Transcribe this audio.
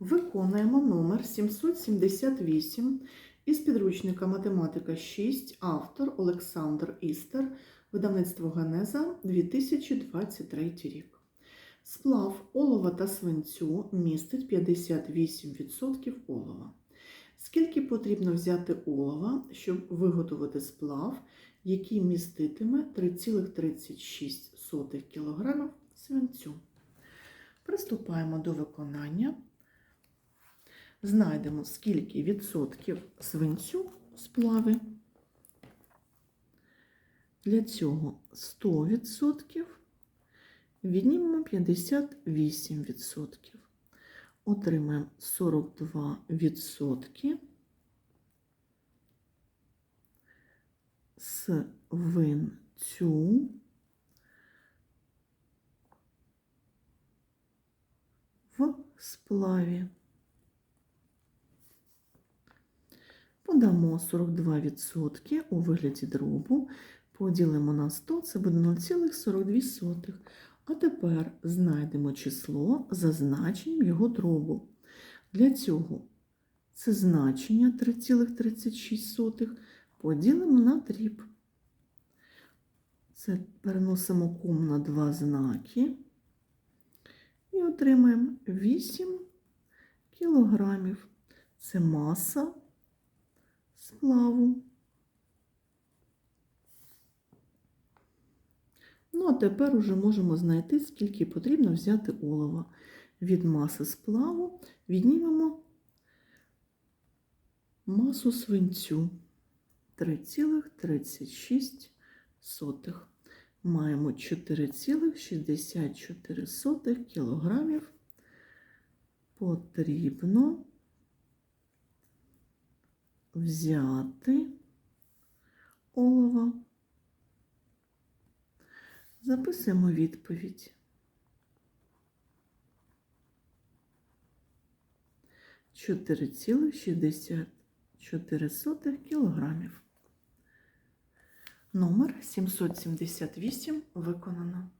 Виконуємо номер 778 із підручника Математика 6, автор Олександр Істер, видавництво Генеза 2023 рік. Сплав олова та свинцю містить 58% олова. Скільки потрібно взяти олова, щоб виготовити сплав, який міститиме 3,36 кг свинцю? Приступаємо до виконання. Знайдемо, скільки відсотків свинцю в сплаві. Для цього 100% віднімемо 58%. Отримаємо 42% свинцю в сплаві. Подамо 42% у вигляді дробу, поділимо на 100, це буде 0,42. А тепер знайдемо число за значенням його дробу. Для цього це значення 3,36 поділимо на дріб. Це переносимо ком на два знаки і отримаємо 8 кілограмів. Це маса сплаву. Ну, а тепер уже можемо знайти, скільки потрібно взяти олова. Від маси сплаву віднімемо масу свинцю 3,36. Маємо 4,64 кілограмів. Потрібно взяти олова. Записуємо відповідь. Чотири цілих шістдесят чотири сотих кілограмів. Номер 778 виконано.